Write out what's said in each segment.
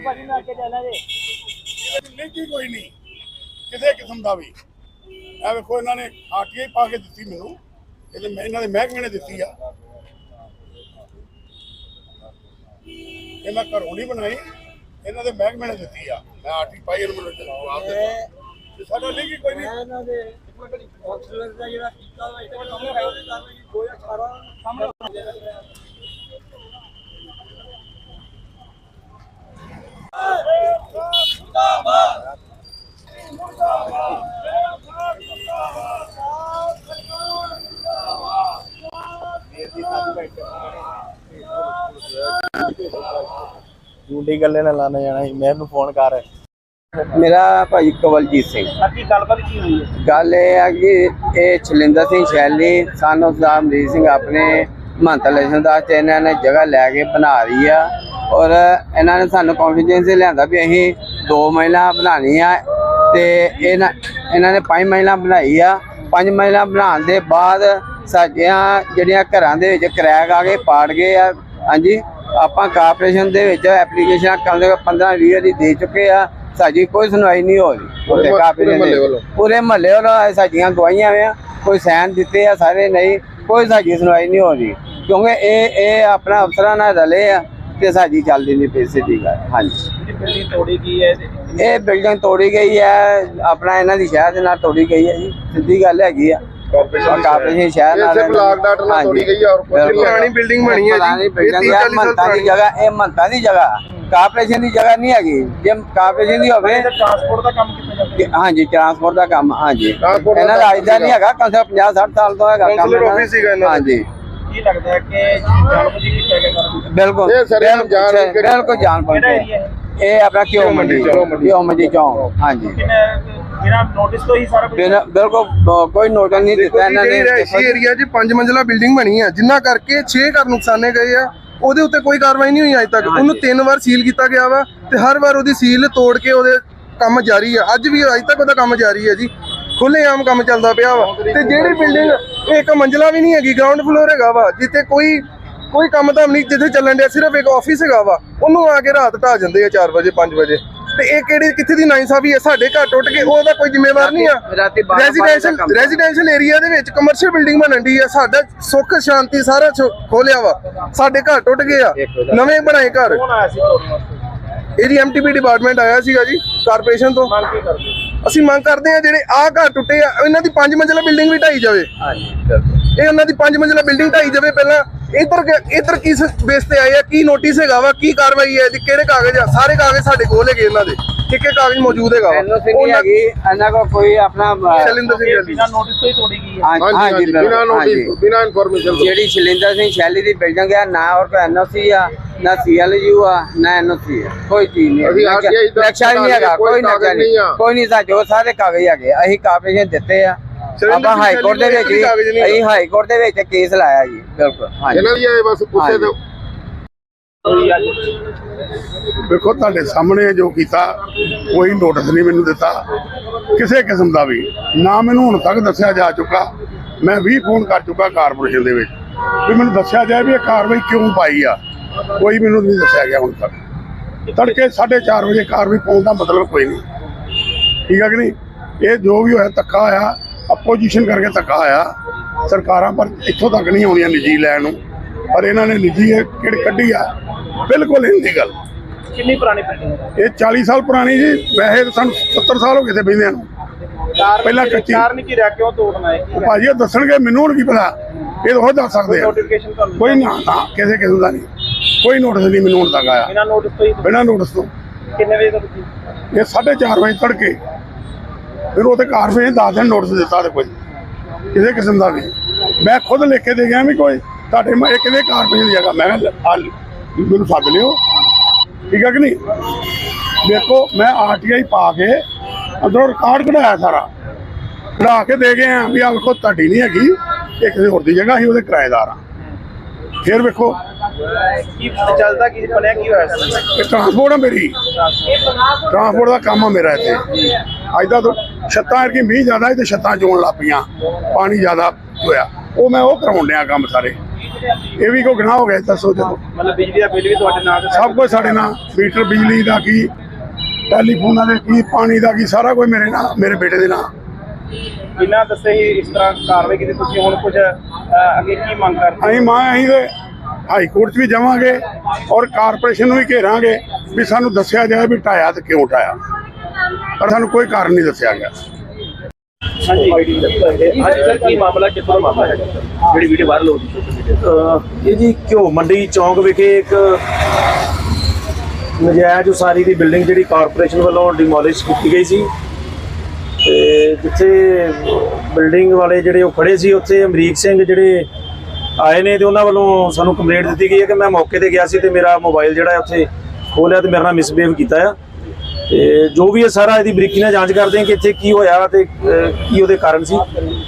ਭਾਜੀ ਮੈਂ ਅੱਗੇ ਚੱਲਾਂ ਜੇ ਲਿੰਕੀ ਕੋਈ ਨਹੀਂ ਕਿਸੇ ਕਿਸਮ ਦਾ ਵੀ ਇਹ ਵੇਖੋ ਇਹਨਾਂ ਨੇ ਆਰਟੀਆਈ ਪਾ ਕੇ ਦਿੱਤੀ ਮੈਨੂੰ ਇਹਦੇ ਮੈਂ ਇਹਨਾਂ ਦੇ ਮਹਿਕਮੇ ਨੇ ਦਿੱਤੀ ਆ ਇਹ ਮੈਂ ਘਰੋਂ ਨਹੀਂ ਬਣਾਈ, ਇਹਨਾਂ ਦੇ ਮਹਿਕਮੇ ਨੇ ਦਿੱਤੀ ਆ। ਮੈਂ ਆਰਟੀ ਪਾਈ ਇਹਨੂੰ ਜਵਾਬ ਦਿੱਤਾ ਸਾਡਾ ਲਿੰਕ ਹੀ ਕੋਈ ਨਹੀਂ। ਮੈਂ ਇਹਨਾਂ ਦੇ ਇੱਕ ਮਿੰਟ ਕਾਉਂਸਲਰ ਦਾ ਜਿਹੜਾ ਕੀਤਾ ਵਾ ਇਹਦੇ ਕੰਮ ਹੈ ਉਹਦੇ ਕਾਰਨ 2018 ਸਾਹਮਣੇ ਝੂਠੀ ਗੱਲੇ ਨਾਲ ਲਾਣਾ ਜਾਣਾ ਸੀ ਮੈਨੂੰ ਫੋਨ ਕਰ। ਮੇਰਾ ਭਾਈ ਕਵਲਜੀਤ ਸਿੰਘ। ਅੱਗੇ ਗੱਲਬਾਤ ਕੀ ਹੋਈ ਹੈ? ਗੱਲ ਇਹ ਆ ਕਿ ਇਹ ਛਲਿੰਦਰ ਸਿੰਘ ਸ਼ੈਲੀ ਸਾਨੂੰ ਸਾਹਿਬ ਅਮਰੀਕ ਸਿੰਘ ਆਪਣੇ ਮਹੰਤਾ ਲੇਸ਼ਨ ਦਾ ਤੇ ਇਹਨਾਂ ਨੇ ਜਗ੍ਹਾ ਲੈ ਕੇ ਬਣਾ ਰਹੀ ਆ। ਔਰ ਇਹਨਾਂ ਨੇ ਸਾਨੂੰ ਕੌਨਫੀਡੈਂਸ ਲਿਆਂਦਾ ਵੀ ਅਸੀਂ ਦੋ ਮਹਿਲਾ ਬਣਾਉਣੀ ਆ ਤੇ ਇਹਨਾਂ ਇਹਨਾਂ ਨੇ ਪੰਜ ਮਹਿਲਾ ਬਣਾਈ ਆ। ਪੰਜ ਮਹਿਲਾ ਬਣਾਉਣ ਦੇ ਬਾਅਦ ਸਾਡੀਆਂ ਜਿਹੜੀਆਂ ਘਰਾਂ ਦੇ ਵਿੱਚ ਕਰੈਕ ਆ ਗਏ ਪਾੜ ਗਏ ਆ। ਹਾਂਜੀ ਆਪਾਂ ਕਾਰਪੋਰੇਸ਼ਨ ਦੇ ਵਿੱਚ ਐਪਲੀਕੇਸ਼ਨ ਕਮ 15 20 ਵਾਰੀ ਦੇ ਚੁੱਕੇ ਆ। ਸਾਡੀ ਕੋਈ ਸੁਣਵਾਈ ਨਹੀਂ ਹੋ ਰਹੀ। ਉੱਥੇ ਕਾਰਪੋਰੇਸ਼ਨ ਦੇ ਪੂਰੇ ਮਹੱਲੇ ਵੱਲੋਂ ਸਾਡੀਆਂ ਗਵਾਹੀਆਂ ਆ ਕੋਈ ਸਾਈਨ ਦਿੱਤੇ ਆ ਸਾਰੇ ਨਹੀਂ ਕੋਈ ਸਾਡੀ ਸੁਣਵਾਈ ਨਹੀਂ ਹੋ ਰਹੀ। ਕਿਉਂਕਿ ਇਹ ਇਹ ਆਪਣਾ ਅਫਸਰਾਂ ਨਾਲ ਰਲੇ ਆ ਤੇ ਸਾਡੀ ਚੱਲਦੀ ਨਹੀਂ ਪੈਸੇ ਦੀ ਗੱਲ ਹਾਂਜੀ। ਬਿਲਡਿੰਗ ਤੋੜੀ ਗਈ ਹੈ ਇਹ ਬਿਲਡਿੰਗ ਤੋੜੀ ਗਈ ਹੈ ਆਪਣਾ ਇਹਨਾਂ ਦੀ ਸ਼ਹਿਰ ਦੇ ਨਾਲ ਤੋੜੀ ਗਈ ਹੈ ਜੀ ਸਿੱਧੀ ਗੱਲ ਹੈਗੀ ਆ। ਕਾਰਪੋਰੇਸ਼ਨ ਸ਼ਹਿਰ। ਨਾਲ ਸਿਰਫ ਬਲਾਕ ਡਾਟ ਨਾਲ ਤੋੜੀ ਗਈ ਆ ਔਰ ਪੁਰਾਣੀ ਬਿਲਡਿੰਗ ਬਣੀ ਹੈ ਜੀ। ਇਹ ਬਿਲਡਿੰਗ 30 ਹੈ 40 ਸਾਲ ਮੰਤਾਂ ਦੀ ਜਗ੍ਹਾ ਇਹ ਮੰਤਾਂ ਦੀ ਜਗ੍ਹਾ। ਕਾਰਪੋਰੇਸ਼ਨ ਦੀ ਜਗ੍ਹਾ ਨਹੀਂ ਹੈਗੀ। ਜੇ ਕਾਰਪੋਰੇਸ਼ਨ ਦੀ ਹੋਵੇ ਟਰਾਂਸਪੋਰਟ ਦਾ ਕੰਮ ਕੀਤਾ ਜਾਂਦਾ ਹਾਂਜੀ ਟਰਾਂਸਪੋਰਟ ਦਾ ਕੰਮ ਹਾਂਜੀ। ਇਹਨਾਂ ਦਾ ਅੱਜ ਦਾ ਨਹੀਂ ਹੈਗਾ ਕਮ ਸੇ ਕਮ 50 60 ਸਾਲ ਤੋਂ ਹੈਗਾ ਕੰਮ। ਆਫਿਸ ਸੀਗਾ ਇਹਨਾਂ। ਹਾਂਜੀ। ਕੀ ਲੱਗਦਾ ਹੈ ਕਿ ਜਾਣਬੁੱਝ ਕੇ ਕੀਤਾ ਗਿਆ ਬਿਲਕੁਲ। ਇਹ ਸਾਰੇ ਬਿਲਕੁਲ- ਜਾਣ ਕੇ- ਬਿਲਕੁਲ ਜਾਣ ਕਿਹੜਾ ਪਾਉਂਦੇ ਇਹ ਆਪਣਾ ਕਿਉਂ ਮੰਡੀ ਕਿਉਂ ਮੰਡੀ। ਚੌਂਕ। ਹਾਂਜੀ। ਬਿਨਾ ਨੋਟਿਸ ਤੋਂ ਹੀ ਸਾਰਾ ਬਿਲਕੁਲ ਕੋਈ ਨੋਟਿਸ ਨਹੀਂ ਦਿੱਤਾ ਇਹਨਾਂ ਨੇ। ਰਿਹਾਇਸ਼ੀ ਏਰੀਆ 'ਚ ਪੰਜ ਮੰਜ਼ਲਾ ਬਿਲਡਿੰਗ ਬਣੀ ਹੈ ਜਿੰਨਾ ਕਰਕੇ 6 ਘਰ ਨੁਕਸਾਨੇ ਗਏ ਆ। ਉਹਦੇ ਉੱਤੇ ਕੋਈ ਕਾਰਵਾਈ ਨਹੀਂ ਹੋਈ ਅਜੇ ਤੱਕ। ਉਹਨੂੰ ਤਿੰਨ ਵਾਰ ਸੀਲ ਕੀਤਾ ਗਿਆ ਵਾ ਤੇ ਹਰ ਵਾਰ ਉਹਦੀ ਸੀਲ ਤੋੜ ਕੇ ਉਹਦੇ ਕੰਮ ਜਾਰੀ ਆ। ਅੱਜ ਵੀ ਅਜੇ ਤੱਕ ਉਹਦਾ ਕੰਮ ਜਾਰੀ ਹੈ ਜੀ। ਖੁੱਲੇ ਆਮ ਕੰਮ ਚੱਲਦਾ ਪਿਆ ਵਾ। ਤੇ ਜਿਹੜੀ ਬਿਲਡਿੰਗ ਇਹ ਇੱਕ ਮੰਜ਼ਲਾ ਵੀ ਨਹੀਂ ਹੈਗੀ ਗਰਾਊਂਡ ਫਲੋਰ ਹੈਗਾ ਵਾ ਜਿੱਥੇ ਕੋਈ ਕੋਈ ਕੰਮ ਤਾਂ ਨਹੀਂ ਜਿੱਥੇ ਚੱਲਣ ਡਿਆ ਸਿਰਫ ਇੱਕ ਆਫਿਸ ਹੈਗਾ ਵਾ। ਉਹਨੂੰ ਆ ਕੇ ਰਾਤ ਢਾ ਜਾਂਦੇ ਆ 4 ਵਜੇ 5 ਵਜੇ। ਤੇ ਇਹ ਕਿਹੜੀ ਕਿੱਥੇ ਦੀ ਨਾਇਸਾਫੀ ਹੈ? ਸਾਡੇ ਘਰ ਟੁੱਟ ਕੇ ਉਹਦਾ ਕੋਈ ਜ਼ਿੰਮੇਵਾਰ ਨਹੀਂ ਆ। ਰੈਜ਼ੀਡੈਂਸ਼ੀਅਲ। ਰੈਜ਼ੀਡੈਂਸ਼ੀਅਲ ਏਰੀਆ ਦੇ ਵਿੱਚ ਕਮਰਸ਼ੀਅਲ ਬਿਲਡਿੰਗ ਬਣਨ ਦੀ ਆ। ਸਾਡਾ ਸੁੱਖ ਸ਼ਾਂਤੀ ਸਾਰਾ ਖੋਲਿਆ ਵਾ। ਸਾਡੇ ਘਰ ਟੁੱਟ ਗਏ ਆ। ਨਵੇਂ ਬਣਾਏ ਘਰ। ਇਹਦੀ ਐਮਟੀਪੀ ਡਿਪਾਰਟਮੈਂਟ ਆਇਆ ਸੀਗਾ ਜੀ ਕਾਰਪੋਰੇਸ਼ਨ ਤੋਂ। ਅਸੀਂ ਮੰਗ ਕਰਦੇ ਆ ਜਿਹੜੇ ਆਹ ਘਰ ਟੁੱਟੇ ਆ ਇਹਨਾਂ ਦੀ ਪੰਜ ਮੰਜ਼ਿਲਾ ਬਿਲਡਿੰਗ ਵੀ ਢਾਈ ਜਾਵੇ। ਇਹ ਉਹਨਾਂ ਦੀ ਪੰਜ ਮੰਜ਼ਿਲਾ ਬਿਲਡਿੰਗ ਢਾਈ ਜਾਵੇ। ਪਹਿਲਾਂ ਇਧਰ ਇਧਰ ਕਿਸ ਬੇਸ ਤੇ ਆਏ ਆ? ਕੀ ਨੋਟਿਸ ਹੈਗਾ ਵਾ? ਕੀ ਕਾਰਵਾਈ ਹੈ ਜੀ? ਕਿਹੜੇ ਕਾਗਜ਼ ਆ? ਸਾਰੇ ਕਾਗਜ਼ ਸਾਡੇ ਕੋਲ ਹੈਗੇ ਇਹਨਾਂ ਦੇ। ਇੱਕ ਕਾਗਜ਼ ਮੌਜੂਦ ਹੈਗਾ ਵਾ। ਐਨਓਸੀ ਨਹੀਂ ਉਹਨਾਂ- ਹੈਗੀ ਇਹਨਾਂ ਕੋਲ ਕੋਈ ਆਪਣਾ ਅ, ਸ਼ੈਲਿੰਦਰ ਸਿੰਘ ਇਹ ਜਲਦੀ ਬਿਨਾ ਨੋਟਿਸ ਤੋਂ ਹੀ ਤੋੜੀ ਗਈ ਹੈ। ਹਾਂ- ਹਾਂਜੀ ਹਾਂਜੀ ਹਾਂਜੀ ਬਿਨਾ ਬਿਲਕੁਲ, ਹਾਂਜੀ। ਨੋਟਿਸ ਬਿਨਾ ਇਨਫੋਰਮੇਸ਼ਨ ਤੋਂ। ਜਿਹੜੀ ਸ਼ਲਿੰਦਰ ਸਿੰਘ ਸ਼ੈਲੀ ਦੀ ਬਿਲਡਿੰਗ ਹੈ ਨਾ ਔਰ ਕੋਈ ਐਨਓਸੀ ਆ ਨਾ ਸੀਐਲਯੂ ਆ ਨਾ ਐਨਓਸੀ ਆ। ਕੋਈ ਚੀਜ਼ ਨਹੀਂ ਅਸੀਂ ਨਕਸ਼ਾ ਨਹੀਂ ਹੈਗਾ ਕੋਈ ਕਾਗਜ਼ ਨਕਸ਼ਾ ਨਹੀਂ। ਆ। ਕੋਈ ਨਹੀਂ ਸਾ ਜੋ ਸਾਰੇ ਕਾਗਜ਼ ਹੈਗੇ ਅਸੀਂ ਕਾਰਪੋਰੇਸ਼ਨ ਦਿੱਤੇ ਆ। ਆਪਾਂ ਹਾਈ ਕੋਰਟ ਦੇ ਵਿੱਚ ਅਸੀਂ ਹਾਈ ਕੋਰਟ ਦੇ ਵਿੱਚ ਕੇਸ ਲਾਇਆ ਜੀ ਬਿਲਕੁਲ ਹਾਂਜੀ। ਇਹਨਾਂ ਦੀ ਇਹ ਬਸ ਪੁੱਛੇ। ਤੋਂ ਵੇਖੋ ਤੁਹਾਡੇ ਸਾਹਮਣੇ ਜੋ ਕੀਤਾ ਕੋਈ ਨੋਟਿਸ ਨਹੀਂ ਮੈਨੂੰ ਦਿੱਤਾ। ਕਿਸੇ ਕਿਸਮ ਦਾ ਵੀ। ਨਾ ਮੈਨੂੰ ਹੁਣ ਤੱਕ ਦੱਸਿਆ ਜਾ ਚੁੱਕਾ। ਮੈਂ ਵੀ ਫੋਨ ਕਰ ਚੁੱਕਾ ਕਾਰਪੋਰੇਸ਼ਨ ਦੇ ਵਿੱਚ। ਵੀ ਮੈਨੂੰ ਦੱਸਿਆ ਜਾਏ ਵੀ ਇਹ ਕਾਰਵਾਈ ਕਿਉਂ ਪਾਈ ਆ। ਕੋਈ ਮੈਨੂੰ ਨਹੀਂ ਦੱਸਿਆ ਗਿਆ ਹੁਣ ਤੱਕ। ਤੜਕੇ 4:30 ਵਜੇ ਕਾਰਵਾਈ ਪਾਉਣ ਦਾ ਮਤਲਬ ਕੋਈ ਨਹੀਂ। ਠੀਕ ਹੈ ਕਿ ਨਹੀਂ? ਇਹ ਜੋ ਵੀ ਹੋਇਆ ਧੱਕਾ ਹੋਇਆ। ਆਪੋਜੀਸ਼ਨ ਕਰਕੇ ਧੱਕਾ ਹੋਇਆ ਸਰਕਾਰਾਂ ਪਰ ਇੱਥੋਂ ਤੱਕ ਨਹੀਂ ਆਉਂਦੀਆਂ ਨਿੱਜੀ ਲੈਣ ਨੂੰ। ਪਰ ਇਹਨਾਂ ਨੇ ਨਿੱਜੀ ਕਿਹੜੀ ਕੱਢੀ ਆ? ਬਿਲਕੁਲ ਇਲੀਗਲ ਕਿੰਨੀ ਪੁਰਾਣੀ ਬਿਲਡਿੰਗ ਇਹ 40 ਸਾਲ ਪੁਰਾਣੀ ਜੀ। ਵੈਸੇ ਤਾਂ ਸਾਨੂੰ 70 ਸਾਲ ਹੋ ਗਏ ਤੇ ਬੈਂਦਿਆਂ ਨੂੰ। ਪਹਿਲਾਂ ਕੱਚੀ। ਕਾਰਨ ਕੀ ਰਿਹਾ ਕਿਉਂ ਤੋੜਨਾ ਹੈ? ਭਾਜੀ ਉਹ ਦੱਸਣਗੇ ਮੈਨੂੰ ਹੁਣ ਕੀ ਪਤਾ। ਇਹ ਤਾਂ ਉਹ ਦੱਸ ਸਕਦੇ ਆ। ਕੋਈ ਨਾ ਨਾ ਕਿਸੇ ਕਿਸਮ ਦਾ ਨਹੀਂ। ਕੋਈ ਨੋਟਿਸ ਨਹੀਂ ਮੈਨੂੰ ਹੁਣ ਤੱਕ ਆਇਆ। ਬਿਨਾ ਨੋਟਿਸ ਤੋਂ ਹੀ ਬਿਨਾਂ ਨੋਟਿਸ ਤੋਂ। ਕਿੰਨੇ ਵਜੇ ਤੱਕ? ਇਹ 4:30 ਵਜੇ ਤੜਕੇ। ਫਿਰ ਉਹ ਤੇ ਕਾਰਪੋਰੇਸ਼ਨ ਦਸ ਦਿਨ ਨੋਟਿਸ ਦਿੱਤਾ ਤੇ ਕੋਈ ਕਿਸੇ ਕਿਸਮ ਦਾ ਨਹੀਂ। ਮੈਂ ਖੁਦ ਲਿਖ ਕੇ ਦੇ ਗਿਆ ਵੀ ਕੋਈ ਤੁਹਾਡੇ ਮੈਂ ਕਿਹਦੇ ਕਾਰਪੋਰੇਸ਼ਨ ਦੀ ਜਗ੍ਹਾ। ਮੈਂ ਮੈਨੂੰ ਸੱਦ ਲਿਓ। ਠੀਕ ਹੈ ਕਿ ਨਹੀਂ? ਦੇਖੋ ਮੈਂ ਆਰਟੀਆਈ ਪਾ ਕੇ ਅੰਦਰੋਂ ਰਿਕਾਰਡ ਕਢਾਇਆ ਸਾਰਾ। ਕਢਾ ਕੇ ਦੇ ਗਏ ਆ ਵੀ ਆ ਵੇਖੋ ਤੁਹਾਡੀ ਨਹੀਂ ਹੈਗੀ। ਇਹ ਕਿਸੇ ਹੋਰ ਦੀ ਜਗ੍ਹਾ ਅਸੀਂ ਉਹਦੇ ਕਿਰਾਏਦਾਰ ਆ। ਫਿਰ ਵੇਖੋ। ਕੀ ਚੱਲਦਾ ਕੀ ਬਣਿਆ ਕੀ ਹੋਇਆ ਸੀ? ਇਹ ਟਰਾਂਸਪੋਰਟ ਆ ਮੇਰੀ। ਟਰਾਂਸਪੋਰਟ ਦਾ ਕੰਮ ਆ ਮੇਰਾ ਇੱਥੇ। ਅੱਜ ਦਾ ਛੱਤਾਂ ਅਰਗੀ ਮੀਂਹ ਜ਼ਿਆਦਾ ਸੀ ਤੇ ਛੱਤਾਂ ਚੋਣ ਲੱਗ ਪਈਆਂ ਪਾਣੀ ਜ਼ਿਆਦਾ ਹੋਇਆ। ਉਹ ਮੈਂ ਉਹ ਕਰਾਉਣ ਡਿਆ ਕੰਮ ਸਾਰੇ। ਇਹ ਵੀ ਕੋਈ ਗੁਨਾਹ ਹੋ ਗਿਆ ਦੱਸੋ ਚਲੋ ਮਤਲਬ ਬਿਜਲੀ ਦਾ ਬਿੱਲ ਵੀ ਤੁਹਾਡੇ ਨਾਂ ਤੇ ਸਭ ਕੁਝ ਸਾਡੇ ਨਾਲ ਮੀਟਰ ਬਿਜਲੀ ਦਾ ਕੀ ਟੈਲੀਫੋਨਾਂ ਦੇ ਕੀ ਪਾਣੀ ਦਾ ਕੀ ਸਾਰਾ ਕੁਝ ਮੇਰੇ ਨਾਲ ਮੇਰੇ ਬੇਟੇ ਦੇ ਨਾਲ। ਬਿਨਾਂ ਦੱਸੇ ਹੀ ਇਸ ਤਰ੍ਹਾਂ ਕਾਰਵਾਈ ਕੀਤੀ ਤੁਸੀਂ ਹੁਣ ਕੁਝ ਅਹ, ਅੱਗੇ ਕੀ ਮੰਗ ਕਰਦੇ ਅਸੀਂ ਮਾਂ ਅਸੀਂ ਤੇ ਹਾਈ ਕੋਰਟ 'ਚ ਵੀ ਜਾਵਾਂਗੇ ਔਰ ਕਾਰਪੋਰੇਸ਼ਨ ਨੂੰ ਵੀ ਘੇਰਾਂਗੇ ਵੀ ਸਾਨੂੰ ਦੱਸਿਆ ਜਾਏ ਵੀ ਢਾਇਆ ਤੇ ਕਿਉਂ ਢਾਇਆ। ਪਰ ਸਾਨੂੰ ਕੋਈ ਕਾਰਨ ਨਹੀਂ ਦੱਸਿਆ ਗਿਆ। ਹਾਂਜੀ। ਹਾਂਜੀ ਸਰ ਕੀ ਮਾਮਲਾ ਕਿੱਥੋਂ ਦਾ ਮਾਮਲਾ ਹੈ ਜਿਹੜੀ ਵੀਡੀਓ ਵਾਇਰਲ ਹੋ ਰਹੀ ਸੋਸ਼ਲ ਮੀਡੀਆ ਅਹ ਇਹ ਜੀ ਘਿਓ ਮੰਡੀ ਚੌਂਕ ਵਿਖੇ ਇੱਕ ਨਜਾਇਜ਼ ਉਸਾਰੀ ਦੀ ਬਿਲਡਿੰਗ ਜਿਹੜੀ ਕਾਰਪੋਰੇਸ਼ਨ ਵੱਲੋਂ ਡਿਮੋਲਿਸ਼ ਕੀਤੀ ਗਈ ਸੀ। ਤੇ ਜਿੱਥੇ ਬਿਲਡਿੰਗ ਵਾਲੇ ਜਿਹੜੇ ਉਹ ਖੜੇ ਸੀ ਉੱਥੇ ਅਮਰੀਕ ਸਿੰਘ ਜਿਹੜੇ ਆਏ ਨੇ ਤੇ ਉਹਨਾਂ ਵੱਲੋਂ ਸਾਨੂੰ ਕੰਪਲੇਂਟ ਦਿੱਤੀ ਗਈ ਹੈ ਕਿ ਮੈਂ ਮੌਕੇ ਤੇ ਗਿਆ ਸੀ ਤੇ ਮੇਰਾ ਮੋਬਾਈਲ ਜਿਹੜਾ ਹੈ ਉੱਥੇ ਖੋਲਿਆ ਤੇ ਮੇਰੇ ਨਾਲ ਮਿਸਬੀਹੇਵ ਕੀਤਾ ਆ। ਤੇ ਜੋ ਵੀ ਹੈ ਸਾਰਾ ਇਹਦੀ ਬਰੀਕੀ ਨਾਲ ਜਾਂਚ ਕਰਦੇ ਹਾਂ ਕਿ ਇੱਥੇ ਕੀ ਹੋਇਆ ਤੇ ਅਹ, ਕੀ ਉਹਦੇ ਕਾਰਨ ਸੀ।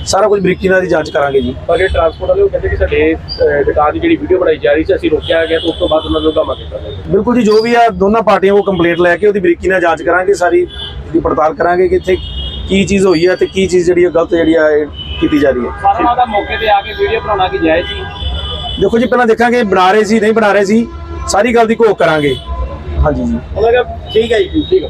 ਸਾਰਾ ਕੁਝ ਬਰੀਕੀ ਨਾਲ ਦੀ ਜਾਂਚ ਕਰਾਂਗੇ ਜੀ। ਪਰ ਇਹ ਟਰਾਂਸਪੋਰਟ ਵਾਲੇ ਉਹ ਕਹਿੰਦੇ ਕਿ ਸਾਡੇ ਅਹ, ਦੁਕਾਨ ਦੀ ਜਿਹੜੀ ਵੀਡੀਓ ਬਣਾਈ ਜਾ ਰਹੀ ਸੀ ਅਸੀਂ ਰੋਕਿਆ ਗਿਆ ਤੇ ਉਸ ਤੋਂ ਬਾਅਦ ਉਹਨਾਂ ਨੂੰ ਗਾਮਾ ਕੀਤਾ। ਗਿਆ। ਬਿਲਕੁਲ ਜੀ ਜੋ ਵੀ ਆ ਦੋਨਾਂ ਪਾਰਟੀਆਂ ਉਹ ਕੰਪਲੀਟ ਲੈ ਕੇ ਉਹਦੀ ਬਰੀਕੀ ਨਾਲ ਜਾਂਚ ਕਰਾਂਗੇ ਸਾਰੀ ਦੀ ਪੜਤਾਲ ਕਰਾਂਗੇ ਕਿ ਇੱਥੇ ਕੀ ਚੀਜ਼ ਹੋਈ ਹੈ ਤੇ ਕੀ ਚੀਜ਼ ਜਿਹੜੀ ਹੈ ਗਲਤ ਜਿਹੜੀ ਆ ਇਹ ਕੀਤੀ ਜਾ ਰਹੀ ਹੈ ਸਾਰਾ ਦਾ ਮੌਕੇ ਤੇ ਆ ਕੇ ਵੀਡੀਓ ਬਣਾਉਣਾ ਕਿ ਜਾਇਜ਼ ਸੀ? ਦੇਖੋ ਜੀ ਪਹਿਲਾਂ ਦੇਖਾਂਗੇ ਬਣਾ ਰਹੇ ਸੀ ਨਹੀਂ ਬਣਾ ਰਹੇ ਸੀ ਸਾਰੀ ਗੱਲ ਦੀ ਘੋਖ ਕਰਾਂਗੇ। ਹਾਂਜੀ ਜੀ। ਉਹਨਾਂ ਦਾ ਠੀਕ ਹੈ ਜੀ ਠੀਕ ਹੈ।